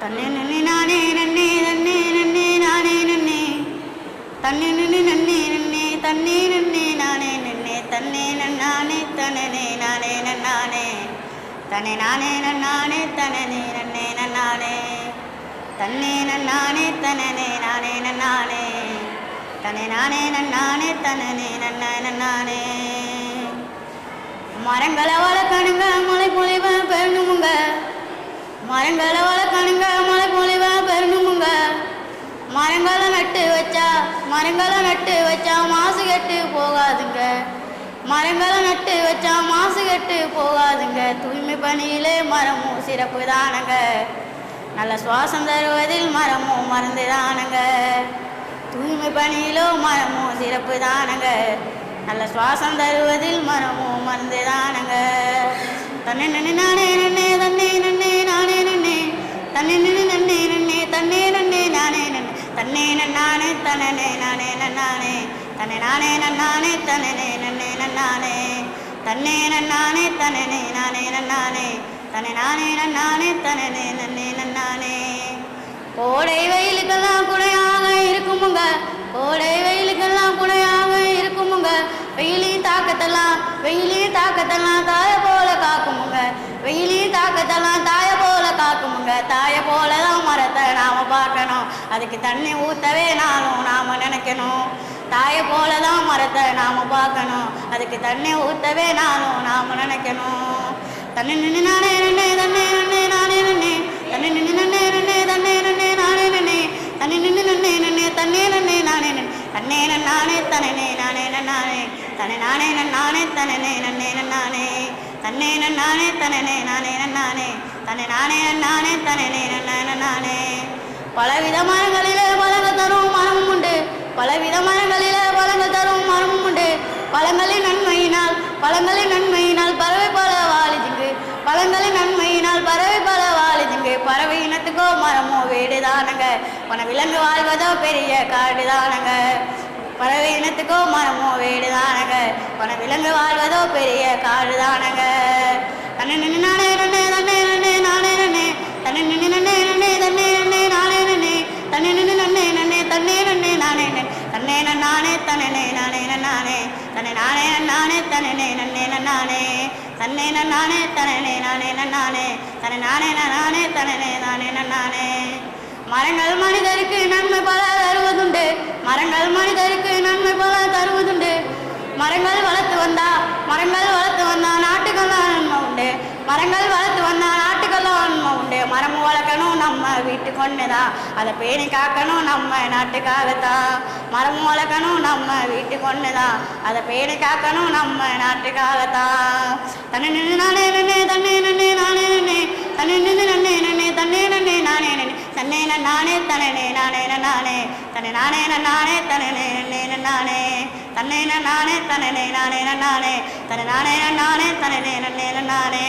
தன்னே நன்னே நானே நன்னே நன்னே நன்னே நானே நன்னே. தன்னே நன்னே நன்னே நன்னே தன்னே நன்னே நானே நன்னே. தன்னே நன்னானே தனனே நானே நன்னானே. தனே நானே நன்னானே தனனே நன்னே நன்னானே. தன்னே நன்னானே தனனே நானே நன்னானே. தனே நானே நன்னானே தனனே நன்ன நன்னானே. மரங்களை வளர்க்கணுங்க மலை பொழிவ பெண்ணுங்க மரங்களை வளர்க்கணுங்க மரங்களை நட்டு வச்சா மாசு கெட்டு போகாதுங்க. மரங்களை நட்டு வச்சா மாசு கெட்டு போகாதுங்க. தூய்மை பணியிலே மரமும் சிறப்பு தானங்க நல்ல சுவாசம் தருவதில் மரமும் மருந்து தானங்க தூய்மை பணியிலோ மரமும் சிறப்பு தானங்க நல்ல சுவாசம் தருவதில் மரமும் மருந்து தானங்க தன்னை நன்னே நானே நன்னே தன்னே நன்னே நானே நன்னே தன்னை தன்னே நன்னானே தன்னே நானே நன்னானே. தன்னை நானே நன்னானே தன்னே நன்னே நன்னானே. தன்னே நன்னானே தன்னே நானே நன்னானே. தன்னை நானே நன்னானே தன்னே நன்னே நன்னானே. கோடை வெயிலுக்கெல்லாம் குடையாக இருக்குமுங்க. கோடை வெயிலுக்கெல்லாம் குடையாக இருக்குமுங்க. வெயிலி தாக்கத்தெல்லாம் வெயிலி தாக்கத்தெல்லாம் தாய போல காக்குமுங்க. வெயிலி தாக்கத்தெல்லாம் தாய போல காக்கும் பார்க்கணும் அதுக்கு தண்ணி ஊற்றவே நானும் நாம் நினைக்கணும் தாயை போல தான் மரத்தை நாம் பார்க்கணும் அதுக்கு தண்ணி ஊற்றவே நானும் நாம் நினைக்கணும் தண்ணி நின்று நானே நின்று தண்ணி நின்று நானே நன்னே தண்ணி நின்று நின்று நின்று தண்ணி நின்று நானே நன்னே தண்ணி நின்று நின்று நின்று தண்ணி நின்று நானே நன்னே தன்னே நானே தனனே நானே நானே தன்னை நானே நன்னானே தனனே நன்னே நானே தன்னே நானே தனனே நானே நானே தன்னை நானே நானே தனனே நானே நானே பலவித மரங்களிலே பழங்கள் தரும் மரமும் உண்டு. பலவித மரங்களிலே பழங்கள் தரும் மரமும் உண்டு. பழங்களின் நன்மையினால் பழங்களின் நன்மையினால் பறவை பல வாழிதுங்கு பழங்களின் நன்மையினால் பறவை பல வாழிதுங்கு பறவை இனத்துக்கோ மரமோ வீடுதானுங்க பண விலங்கு வாழ்வதோ பெரிய காடுதானங்க பறவை இனத்துக்கோ மரமோ வீடுதானங்க பண விலங்கு வாழ்வதோ பெரிய காடுதானுங்க தன்னை நின்று நானே நானே நானே நானே நானே தன்னை நின்று நானே நானே நானே தன்னே நானே நானே தன்னை நானே நன்னானே தன்னே நன்னே நன்னானே. தன்னே நன்னானே தன்னே நானே நன்னானே. தன்னை நானே நானே தன்னே நானே நன்னானே. மரங்கள் மனிதருக்கு நன்மை பல தருவதுண்டு. மரங்கள் மனிதருக்கு நன்மை பல தருவதுண்டு. மரங்கள் வளர்த்து வந்தா மரங்கள் வளர்த்து வந்தா நாட்டுக்கெல்லாம் நன்மை உண்டு. மரங்கள் வளர்த்து வந்தா சொல்லணும் உண்டு மரம் வளர்க்கணும் நம்ம வீட்டு கொண்டுதான் அதை பேணி காக்கணும் நம்ம நாட்டுக்காகத்தான் மரம் வளர்க்கணும் நம்ம வீட்டு கொண்டுதான் அதை பேணி காக்கணும் நம்ம நாட்டுக்காகத்தான் தன்னை நின்று நானே நன்னே தன்னே நின்று நானே நன்னே தன்னை நின்று நன்னே நின்று தன்னே நன்னே நானே நின்று தன்னே நானே தனனே நானே நானே தன்னை நானே நானே தனனே நன்னே நானே தன்னை நானே தனனே நானே நானே தன்னை நானே நானே தனனே நன்னே நானே